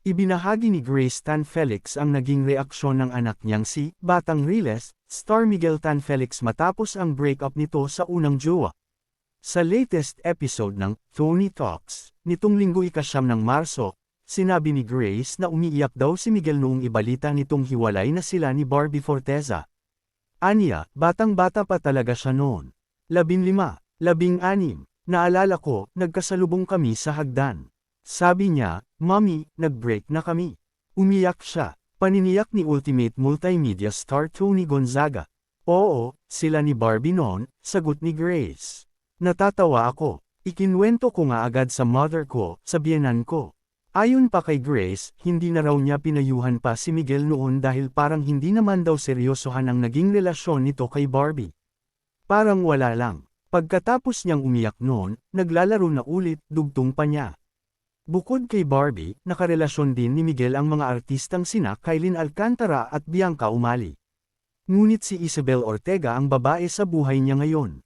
Ibinahagi ni Grace Tan Felix ang naging reaksyon ng anak niyang si Batang Riles, star Miguel Tan Felix matapos ang breakup nito sa unang jowa. Sa latest episode ng Tony Talks, nitong linggo ikasyam ng Marso, sinabi ni Grace na umiiyak daw si Miguel noong ibalita nitong hiwalay na sila ni Barbie Forteza. Anya, batang-bata pa talaga siya noon. Labing lima, labing anim, naalala ko, nagkasalubong kami sa hagdan. Sabi niya, Mommy, nag-break na kami. Umiyak siya, paniniyak ni Ultimate Multimedia star Tony Gonzaga. Oo, sila ni Barbie noon, sagot ni Grace. Natatawa ako, ikinwento ko nga agad sa mother ko, sa biyenan ko. Ayon pa kay Grace, hindi na raw niya pinayuhan pa si Miguel noon dahil parang hindi naman daw seryosohan ang naging relasyon nito kay Barbie. Parang wala lang. Pagkatapos niyang umiyak noon, naglalaro na ulit, dugtong pa niya. Bukod kay Barbie, nakarelasyon din ni Miguel ang mga artistang sina Kailin Alcantara at Bianca Umali. Ngunit si Isabel Ortega ang babae sa buhay niya ngayon.